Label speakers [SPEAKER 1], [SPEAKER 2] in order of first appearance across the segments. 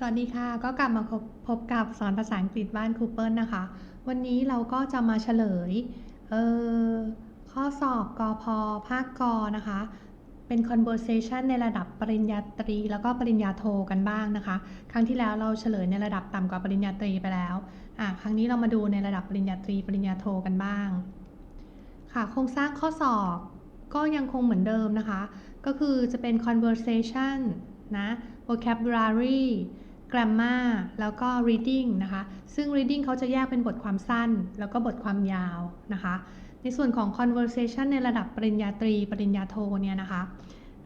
[SPEAKER 1] สวัสดีค่ะ ก็กลับมาพบพบกับสอนภาษาอังกฤษบ้านครูเปิลนะคะ วันนี้เราก็จะมาเฉลยเออข้อสอบกอพอภาคกอนะคะ เป็น conversation ในระดับปริญญาตรี แล้วก็ปริญญาโทกันบ้างนะคะ ครั้งที่แล้วเราเฉลยในระดับต่ำกว่าปริญญาตรีไปแล้วอะครั้งนี้เรามาดูในระดับปริญญาตรี ปริญญาโทกันบ้าง ค่ะ โครงสร้างข้อสอบก็ยังคงเหมือนเดิมนะคะ ก็คือจะเป็น conversation นะ vocabulary grammar แล้วก็ reading นะคะ ซึ่ง reading เขาจะแยกเป็นบทความสั้น แล้วก็บทความยาวนะคะ ในส่วนของ conversation ในระดับปริญญาตรี ปริญญาโทเนี่ยนะคะ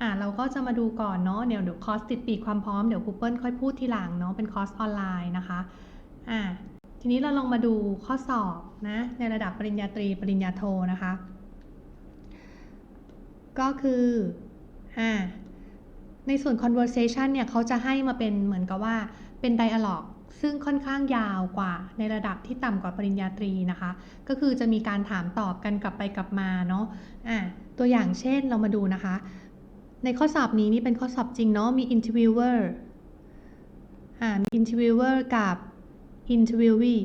[SPEAKER 1] อ่าเราก็จะมาดูก่อนเนาะเดี๋ยวเดี๋ยวคอร์สติดปีความพร้อมเดี๋ยวครูเปิลค่อยพูดทีหลังเนาะเป็นคอร์สออนไลน์นะคะอ่าทีนี้เราลองมาดูข้อสอบนะในระดับปริญญาตรีปริญญาโทนะคะ ก็คืออ่า ในส่วน conversation เนี่ยเขาจะให้มาเป็นเหมือนกับว่าเป็น dialog ซึ่งค่อนข้างยาวกว่าในระดับที่ต่ำกว่าปริญญาตรีนะคะ ก็คือจะมีการถามตอบกันกลับไปกลับมาเนาะอ่าตัวอย่างเช่นเรามาดูนะคะ ในข้อสอบนี้นี่เป็นข้อสอบจริงเนาะมี interviewer อ่ามี interviewer กับ interviewee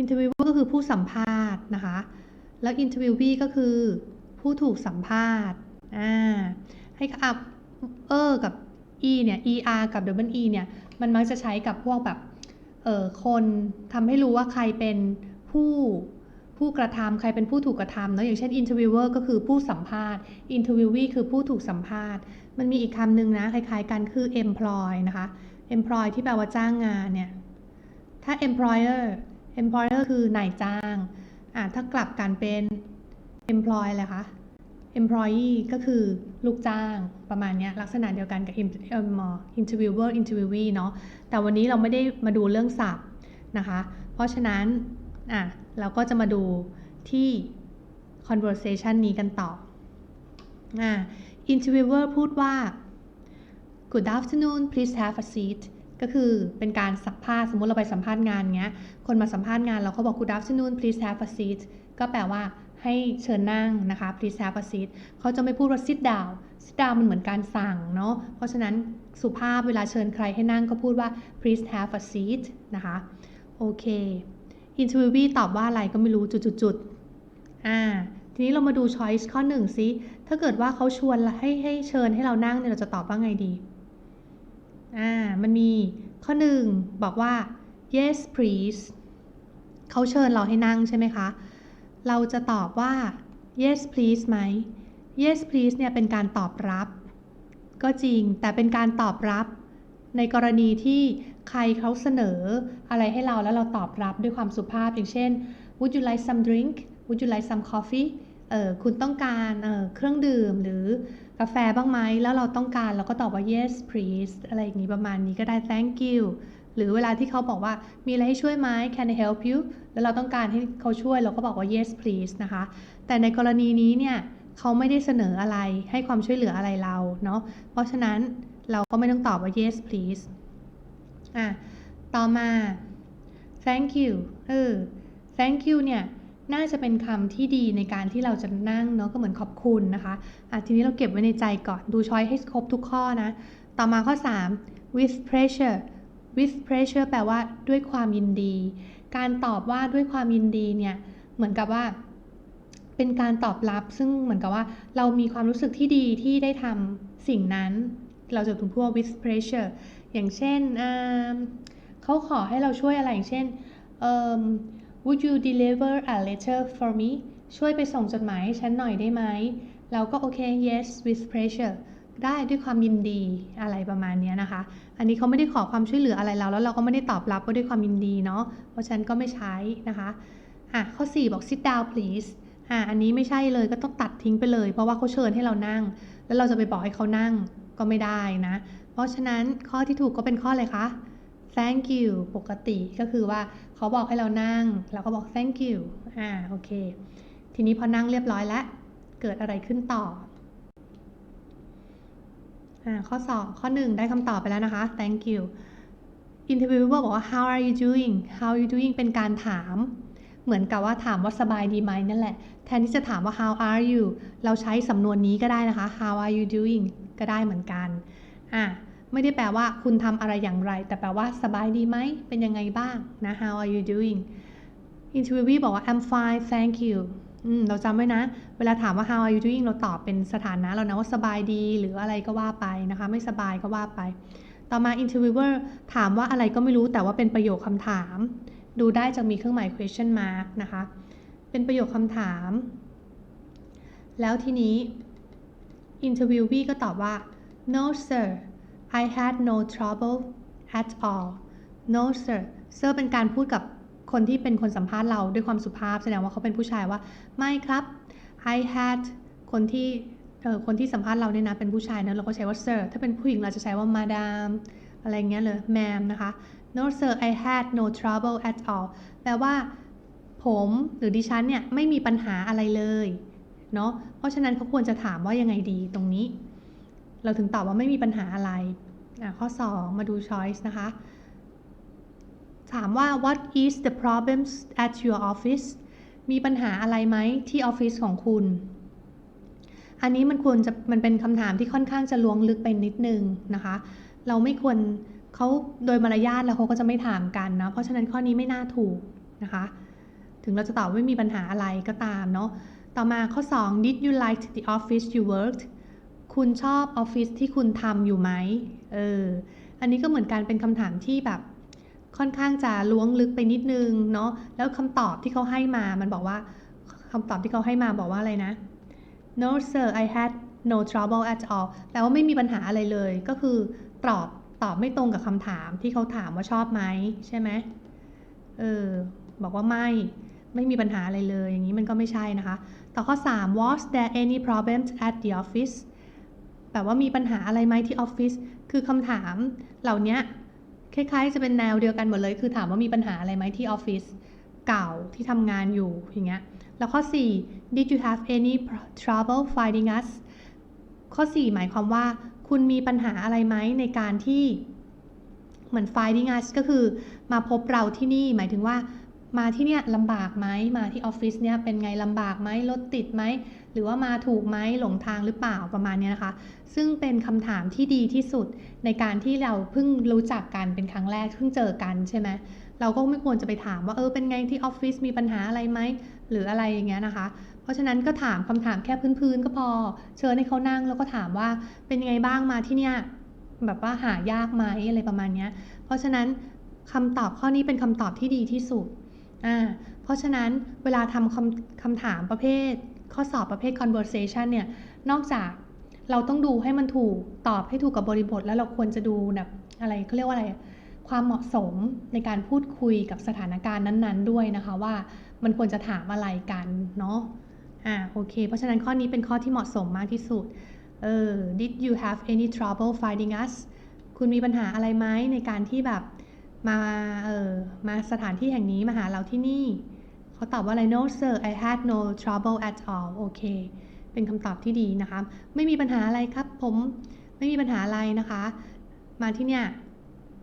[SPEAKER 1] interviewer ก็คือผู้สัมภาษณ์นะคะ แล้ว interviewee ก็คือผู้ถูกสัมภาษณ์อ่าให้อัพเออกับ e เนี่ย er กับ double e เนี่ย มันมักจะใช้กับพวกแบบ เออคนทำให้รู้ว่าใครเป็นผู้ผู้กระทำใครเป็นผู้ถูกกระทำเนาะอย่างเช่น interviewer ก็คือผู้สัมภาษณ์ interviewee คือผู้ถูกสัมภาษณ์ มันมีอีกคำหนึ่งนะ คล้ายๆกันคือ employ นะคะ employ ที่แปลว่าจ้างงานเนี่ย ถ้า employer employer คือนายจ้างอ่าถ้ากลับกันเป็น employ อะไรคะ employee ก็คือ ลูกจ้างประมาณนี้ลักษณะเดียวกันกับ interviewer interviewee เนาะแต่วันนี้เราไม่ได้มาดูเรื่องศัพท์นะคะ เพราะฉะนั้นอะเราก็จะมาดูที่ conversation นี้กันต่ออะ interviewer พูดว่า good afternoon please have a seat ก็คือเป็นการสัมภาษณ์สมมติเราไปสัมภาษณ์งานเงี้ย คนมาสัมภาษณ์งานเราเขาบอก good afternoon please have a seat ก็แปลว่า ให้เชิญนั่งนะคะ please have a seat เขาจะไม่พูดว่า sit down sit down มันเหมือนการสั่งเนาะ เพราะฉะนั้นสุภาพเวลาเชิญใครให้นั่งก็พูดว่า please have a seat นะคะ โอเค interviewee ตอบว่าอะไรก็ไม่รู้จุดๆๆอ่า ทีนี้เรามาดู choice ข้อหนึ่งซิถ้าเกิดว่าเขาชวนให้ให้เชิญให้เรานั่งเนี่ยเราจะตอบว่าไงดี อ่า มันมีข้อหนึ่งบอกว่า yes please เขาเชิญเราให้นั่งใช่ไหมคะ เราจะตอบว่า yes please ไหม yes please เนี่ยเป็นการตอบรับ ก็จริงแต่เป็นการตอบรับ ในกรณีที่ใครเขาเสนออะไรให้เราแล้วเราตอบรับด้วยความสุภาพอย่างเช่น would you like some drink would you like some coffee เออคุณต้องการเออเครื่องดื่มหรือกาแฟบ้างไหมแล้วเราต้องการเราก็ตอบว่า yes please อะไรอย่างนี้ประมาณนี้ก็ได้ thank you หรือเวลาที่เขาบอกว่ามีอะไรให้ช่วยไหม can I help you แล้วเราต้องการให้เขาช่วยเราก็บอกว่า yes please นะคะ แต่ในกรณีนี้เนี่ยเขาไม่ได้เสนออะไรให้ความช่วยเหลืออะไรเราเนาะเพราะฉะนั้นเราก็ไม่ต้องตอบว่า yes please อะต่อมา thank you เออ thank you เนี่ยน่าจะเป็นคำที่ดีในการที่เราจะนั่งเนาะก็เหมือนขอบคุณนะคะอะทีนี้เราเก็บไว้ในใจก่อนดูช้อยให้ครบทุกข้อนะ ต่อมาข้อ 3 with pleasure with pleasure แปลว่าด้วยความยินดี การตอบว่าด้วยความยินดีเนี่ยเหมือนกับว่า เป็นการตอบรับซึ่งเหมือนกับว่า เรามีความรู้สึกที่ดีที่ได้ทำสิ่งนั้น เราจะถูกพูดว่า with pleasure อย่างเช่นเขาขอให้เราช่วยอะไรอย่างเช่น would you deliver a letter for me ช่วยไปส่งจดหมายให้ฉันหน่อยได้ไหม เราก็โอเค yes with pleasure ได้ด้วยความยินดีอะไรประมาณนี้นะคะ อันนี้เขาไม่ได้ขอความช่วยเหลืออะไรเราแล้วเราก็ไม่ได้ตอบรับว่าด้วยความยินดีเนาะ เพราะฉะนั้นก็ไม่ใช้นะคะอะข้อ 4 บอก sit down please อะอันนี้ไม่ใช่เลยก็ต้องตัดทิ้งไปเลย เพราะว่าเขาเชิญให้เรานั่ง แล้วเราจะไปบอกให้เขานั่งก็ไม่ได้นะ เพราะฉะนั้นข้อที่ถูกก็เป็นข้ออะไรคะ thank you ปกติก็คือว่าเขาบอกให้เรานั่ง เราก็บอก thank you อ่าโอเค ทีนี้พอนั่งเรียบร้อยแล้ว เกิดอะไรขึ้นต่อ ข้อ 2 ข้อ 1 ได้คำตอบไปแล้วนะคะ thank you interviewer บอกว่า how are you doing how are you doing เป็นการถาม เหมือนกับว่าถามว่าสบายดีไหมนั่นแหละ แทนที่จะถามว่า how are you เราใช้สำนวนนี้ก็ได้นะคะ how are you doing ก็ได้เหมือนกันอะไม่ได้แปลว่าคุณทำอะไรอย่างไร แต่แปลว่าสบายดีไหม เป็นยังไงบ้างนะ how are you doing interviewee บอกว่า I'm fine thank you อืมเราจำไว้นะ เวลาถามว่า how are you doing เราตอบเป็นสถานะเรานะว่าสบายดีหรืออะไรก็ว่าไปนะคะ ไม่สบายก็ว่าไป ต่อมา interviewer ถามว่าอะไรก็ไม่รู้แต่ว่าเป็นประโยคคำถาม ดูได้จะมีเครื่องหมาย question mark นะคะ เป็นประโยคคำถาม แล้วทีนี้ interviewee ก็ตอบว่า no sir I had no trouble at all no sir sir เป็นการพูดกับ คนที่เป็นคนสัมภาษณ์เราด้วยความสุภาพ แสดงว่าเขาเป็นผู้ชายว่า ไม่ครับ I had คนที่เออคนที่สัมภาษณ์เราเนี่ยนะ เป็นผู้ชายนะเราก็ใช้ว่า sir ถ้าเป็นผู้หญิงเราจะใช้ว่า madam อะไรเงี้ยเลย ma'am นะคะ no sir I had no trouble at all แปลว่า ผมหรือดิฉันเนี่ย ไม่มีปัญหาอะไรเลยเนาะเพราะฉะนั้นเขาควรจะถามว่ายังไงดีตรงนี้ เราถึงตอบว่าไม่มีปัญหาอะไรอะข้อ 2 มาดู choice นะคะ ถามว่า what is the problems at your office มีปัญหาอะไรไหมที่ออฟฟิศของคุณ อันนี้มันควรจะมันเป็นคำถามที่ค่อนข้างจะล้วงลึกไปนิดนึงนะคะ เราไม่ควรเขาโดยมารยาทแล้วเขาก็จะไม่ถามกันนะ เพราะฉะนั้นข้อนี้ไม่น่าถูกนะคะ ถึงเราจะตอบว่าไม่มีปัญหาอะไรก็ตามเนาะ ต่อมาข้อ 2 did you like the office you worked คุณชอบออฟฟิศที่คุณทำอยู่ไหมเออ อันนี้ก็เหมือนกันเป็นคำถามที่แบบ ค่อนข้างจะล้วงลึกไปนิดนึงเนาะแล้วคำตอบที่เขาให้มามันบอกว่าคำตอบที่เขาให้มาบอกว่าอะไรนะ no sir I had no trouble at all แปลว่าไม่มีปัญหาอะไรเลย ก็คือตอบตอบไม่ตรงกับคำถามที่เขาถามว่าชอบไหมใช่ไหมเออ บอกว่าไม่ ไม่มีปัญหาอะไรเลย อย่างนี้มันก็ไม่ใช่นะคะ ต่อข้อ 3 was there any problems at the office แปลว่ามีปัญหาอะไรไหมที่ออฟฟิศ คือคำถามเหล่านี้ คล้ายๆ จะเป็นแนวเดียวกันหมดเลย คือถามว่ามีปัญหาอะไรไหมที่ออฟฟิศเก่าที่ทำงานอยู่อย่างเงี้ย แล้วข้อ 4 did you have any trouble finding us ข้อ 4 หมายความว่า คุณมีปัญหาอะไรไหมในการที่เหมือน finding us ก็คือมาพบเราที่นี่หมายถึงว่ามาที่เนี่ยลำบากไหมมาที่ออฟฟิศเนี่ยเป็นไงลำบากไหมรถติดไหม หรือว่ามาถูกไหมหลงทางหรือเปล่าประมาณนี้นะคะ ซึ่งเป็นคำถามที่ดีที่สุดในการที่เราเพิ่งรู้จักกันเป็นครั้งแรกเพิ่งเจอกันใช่ไหมเราก็ไม่ควรจะไปถามว่าเออเป็นไงที่ออฟฟิศมีปัญหาอะไรไหมหรืออะไรอย่างเงี้ยนะคะ เพราะฉะนั้นก็ถามคำถามแค่พื้นๆก็พอ เชิญให้เขานั่งแล้วก็ถามว่าเป็นไงบ้างมาที่เนี่ยแบบว่าหายากไหมอะไรประมาณนี้เพราะฉะนั้นคำตอบข้อนี้เป็นคำตอบที่ดีที่สุดอ่าเพราะฉะนั้นเวลาทำคำคำถามประเภท ข้อสอบประเภท conversation เนี่ย นอกจากเราต้องดูให้มันถูกตอบให้ถูกกับบริบท แล้วเราควรจะดูแบบอะไรเขาเรียกว่าอะไร ความเหมาะสมในการพูดคุยกับสถานการณ์นั้นๆ ด้วยนะคะว่ามันควรจะถามอะไรกันเนาะอ่าโอเค เพราะฉะนั้นข้อนี้เป็นข้อที่เหมาะสมมากที่สุดเออ did you have any trouble finding us คุณมีปัญหาอะไรไหมในการที่แบบมาเออมาสถานที่แห่งนี้มาหาเราที่นี่ เขาตอบว่าอะไร no sir I had no trouble at all โอเค เป็นคำตอบที่ดีนะคะ ไม่มีปัญหาอะไรครับผม ไม่มีปัญหาอะไรนะคะ มาที่เนี่ย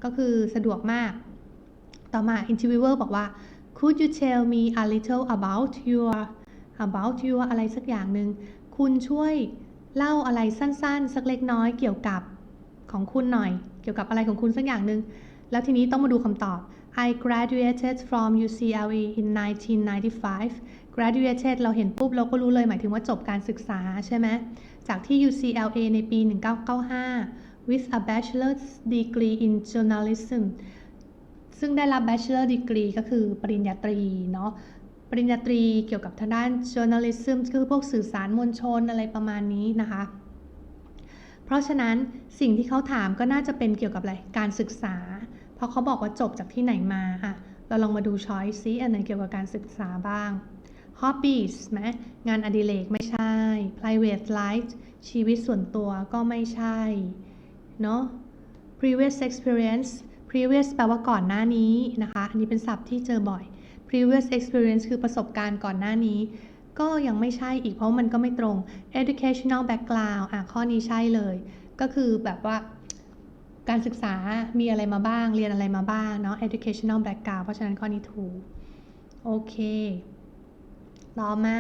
[SPEAKER 1] ก็คือสะดวกมาก ต่อมา interviewer บอกว่า could you tell me a little about your about your อะไรสักอย่างหนึ่ง คุณช่วยเล่าอะไรสั้นๆ สักเล็กน้อยเกี่ยวกับของคุณหน่อย เกี่ยวกับอะไรของคุณสักอย่างหนึ่ง แล้วทีนี้ต้องมาดูคำตอบ I graduated from UCLA in 1995 graduated เราเห็นปุ๊บเราก็รู้เลยหมายถึงว่าจบการศึกษาใช่ไหมจากที่ UCLA ในปี 1995 with a bachelor's degree in journalism ซึ่งได้รับ bachelor degree ก็คือปริญญาตรีเนาะปริญญาตรีเกี่ยวกับทางด้าน journalism คือพวกสื่อสารมวลชนอะไรประมาณนี้นะคะ เพราะฉะนั้นสิ่งที่เขาถามก็น่าจะเป็นเกี่ยวกับอะไรการศึกษา ราะเขาบอกว่าจบจากที่ไหนมาอะเราลองมาดูช้อยซิอันไหนเกี่ยวกับการศึกษาบ้าง hobbies ไหมงานอดิเรกไม่ใช่ private life ชีวิตส่วนตัวก็ไม่ใช่ เนาะ previous experience previous แปลว่าก่อนหน้านี้นะคะ อันนี้เป็นศัพท์ที่เจอบ่อย previous experience คือประสบการณ์ก่อนหน้านี้ ก็ยังไม่ใช่อีกเพราะมันก็ไม่ตรง educational background อะข้อนี้ใช่เลย ก็คือแบบว่า การศึกษามีอะไรมาบ้าง เรียนอะไรมาบ้างเนาะ educational background เพราะฉะนั้นข้อนี้ถูก โอเค ต่อมา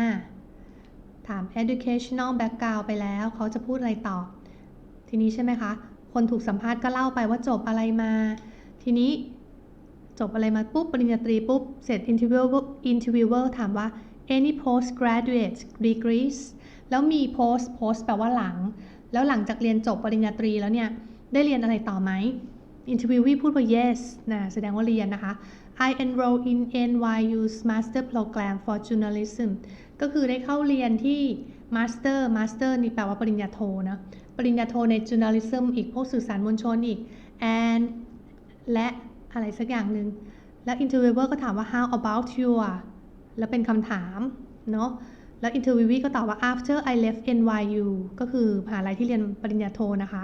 [SPEAKER 1] ถาม educational background ไปแล้วเขาจะพูดอะไรต่อ ทีนี้ใช่ไหมคะ คนถูกสัมภาษณ์ก็เล่าไปว่าจบอะไรมา ทีนี้จบอะไรมาปุ๊บ ปริญญาตรีปุ๊บ เสร็จ interviewer interviewer ถามว่า any postgraduate degrees แล้วมี post post แปลว่าหลัง แล้วหลังจากเรียนจบปริญญาตรีแล้วเนี่ย ได้เรียนอะไรต่อไหม interviewee พูดว่า yes นะแสดงว่าเรียนนะคะ I enroll in NYU's master program for journalism ก็คือได้เข้าเรียนที่ master master นี่แปลว่าปริญญาโทนะ ปริญญาโทใน journalism อีกพวกสื่อสารมวลชนอีก and และอะไรสักอย่างหนึ่ง แล้ว interviewer ก็ถามว่า how about you แล้วเป็นคำถามเนาะแล้ว interviewee ก็ตอบว่า after I left NYU ก็คือมหาลัยที่เรียนปริญญาโทนะคะ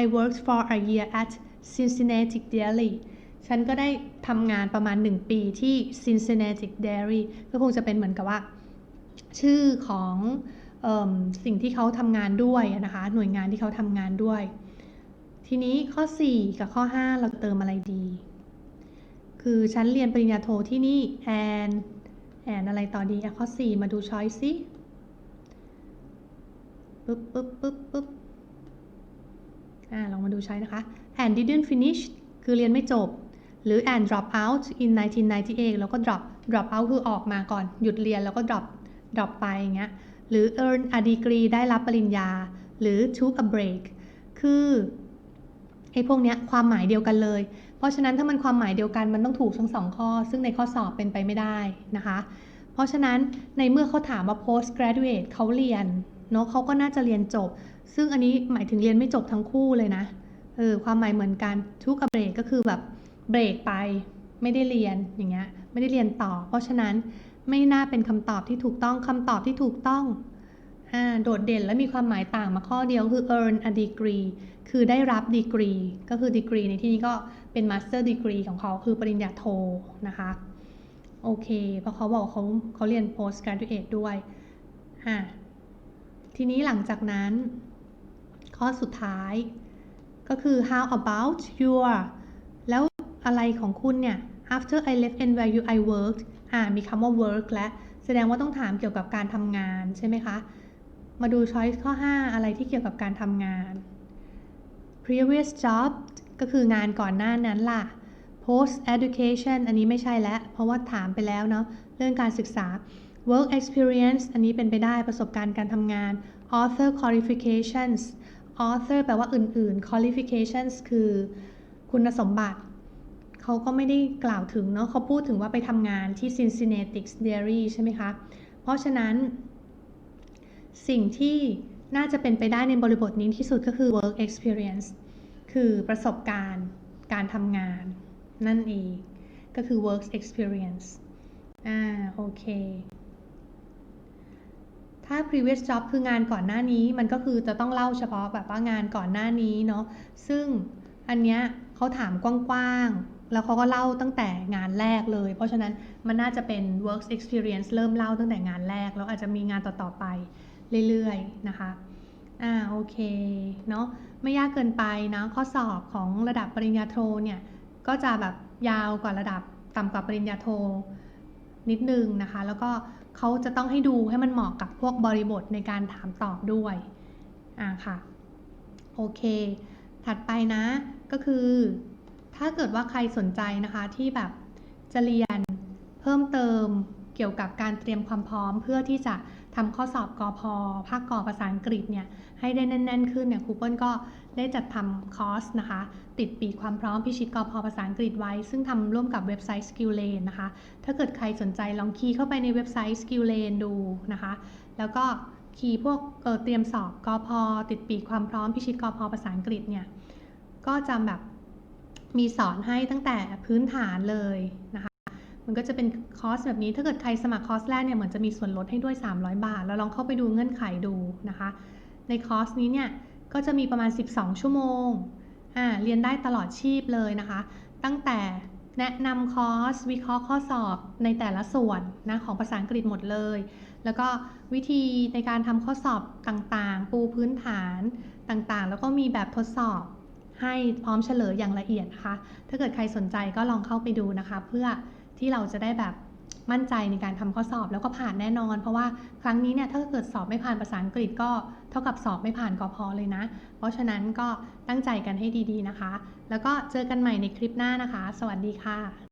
[SPEAKER 1] I worked for a year at Cincinnati Dairy ฉันก็ได้ทำงานประมาณ 1 ปีที่ Cincinnati Dairy ก็คงจะเป็นเหมือนกับว่า ชื่อของเอสิ่งที่เขาทำงานด้วยนะคะ หน่วยงานที่เขาทำงานด้วย ทีนี้ข้อ 4 กับข้อ 5 เราเติมอะไรดี คือฉันเรียนปริญญาโทที่นี่ and and อะไรต่อดีอข้อ 4 มาดูช้อยสิปึ๊บปึ๊บปึ๊บปึ๊บ อ่าลองมาดูใช้นะคะ and didn't finish คือเรียนไม่จบ หรือ and drop out in 1998 แล้วก็ drop drop out คือออกมาก่อน หยุดเรียนแล้วก็ drop drop ไปอย่างเงี้ย หรือ earn a degree ได้รับปริญญา หรือ took a break คือไอ้พวกเนี้ยความหมายเดียวกันเลย เพราะฉะนั้นถ้ามันความหมายเดียวกันมันต้องถูกทั้งสองข้อ ซึ่งในข้อสอบเป็นไปไม่ได้นะคะ เพราะฉะนั้นในเมื่อเขาถามว่า post graduate เขาเรียนเนาะเขาก็น่าจะเรียนจบ ซึ่งอันนี้หมายถึงเรียนไม่จบทั้งคู่เลยนะ เออความหมายเหมือนกัน took a break ก็คือแบบเบรกไปไม่ได้เรียนอย่างเงี้ยไม่ได้เรียนต่อ เพราะฉะนั้นไม่น่าเป็นคำตอบที่ถูกต้องคำตอบที่ถูกต้องอ่าโดดเด่นและมีความหมายต่างมาข้อเดียวคือ earn a degree คือได้รับดีกรีก็คือดีกรีในที่นี้ก็เป็น master degree ของเขาคือปริญญาโทนะคะโอเคเพราะเขาบอกเขาเขาเรียน post graduate ด้วยอะทีนี้หลังจากนั้น ข้อสุดท้าย ก็คือ how about your แล้วอะไรของคุณเนี่ย after I left NYU I worked อ่ามีคำว่า work และ แสดงว่าต้องถามเกี่ยวกับการทำงานใช่ไหมคะ มาดู choice ข้อ 5 อะไรที่เกี่ยวกับการทำงาน previous job ก็คืองานก่อนหน้านั้นล่ะ post education อันนี้ไม่ใช่แล้ว เพราะว่าถามไปแล้วเนาะเรื่องการศึกษา work experience อันนี้เป็นไปได้ประสบการณ์การทำงาน author qualifications author แปลว่าอื่นๆ qualifications คือคุณสมบัติ เขาก็ไม่ได้กล่าวถึงเนาะเขาพูดถึงว่าไปทำงานที่ Cincinnati Dairy ใช่ไหมคะ เพราะฉะนั้นสิ่งที่น่าจะเป็นไปได้ในบริบทนี้ที่สุดก็คือ work experience คือประสบการณ์การทำงานนั่นเอง ก็คือ work experience อ่าโอเค ถ้า previous job คืองานก่อนหน้านี้มันก็คือจะต้องเล่าเฉพาะแบบว่างานก่อนหน้านี้เนาะซึ่งอันเนี้ยเขาถามกว้างๆ แล้วเขาก็เล่าตั้งแต่งานแรกเลย เพราะฉะนั้นมันน่าจะเป็น work experience เริ่มเล่าตั้งแต่งานแรก แล้วอาจจะมีงานต่อๆไปเรื่อยๆ นะคะอ่าโอเคเนาะไม่ยากเกินไปนะข้อสอบของระดับปริญญาโทเนี่ยก็จะแบบยาวกว่าระดับต่ำกว่าปริญญาโทนิดนึงนะคะ แล้วก็ เขาจะต้องให้ดูให้มันเหมาะกับพวกบริบทในการถามตอบด้วยอ่าค่ะโอเค ถัดไปนะ ก็คือ ถ้าเกิดว่าใครสนใจนะคะที่แบบจะเรียนเพิ่มเติมเกี่ยวกับการเตรียมความพร้อมเพื่อที่จะ ทำข้อสอบกอพอภาคกอภาษาอังกฤษเนี่ยให้ได้แน่น ๆ ขึ้นเนี่ยครูเปิ้ลก็ได้จัดทำคอร์สนะคะ ติดปีกความพร้อมพิชิตกอพอภาษาอังกฤษไว้ ซึ่งทำร่วมกับเว็บไซต์ SkillLane นะคะ ถ้าเกิดใครสนใจลองคีย์เข้าไปในเว็บไซต์ SkillLane ดูนะคะ แล้วก็คีย์พวกเเตรียมสอบกอพอติดปีกความพร้อมพิชิตกอพอภาษาอังกฤษเนี่ยก็จะแบบมีสอนให้ตั้งแต่พื้นฐานเลยนะคะ มันก็จะเป็นคอร์สแบบนี้ ถ้าเกิดใครสมัครคอร์สแรกเนี่ยเหมือนจะมีส่วนลดให้ด้วย 300 บาทแล้วลองเข้าไปดูเงื่อนไขดูนะคะ ในคอร์สนี้เนี่ยก็จะมีประมาณ 12 ชั่วโมงอ่าเรียนได้ตลอดชีพเลยนะคะ ตั้งแต่แนะนำคอร์ส วิเคราะห์ข้อสอบในแต่ละส่วนนะของภาษาอังกฤษหมดเลย แล้วก็วิธีในการทำข้อสอบต่างๆ ปูพื้นฐานต่างๆ แล้วก็มีแบบทดสอบให้พร้อมเฉลยอย่างละเอียดนะคะ ถ้าเกิดใครสนใจก็ลองเข้าไปดูนะคะ เพื่อ ที่เราจะได้แบบมั่นใจในการทำข้อสอบแล้วก็ผ่านแน่นอน เพราะว่าครั้งนี้เนี่ยถ้าเกิดสอบไม่ผ่านภาษาอังกฤษก็เท่ากับสอบไม่ผ่านกพเลยนะ เพราะฉะนั้นก็ตั้งใจกันให้ดีๆนะคะ แล้วก็เจอกันใหม่ในคลิปหน้านะคะ สวัสดีค่ะ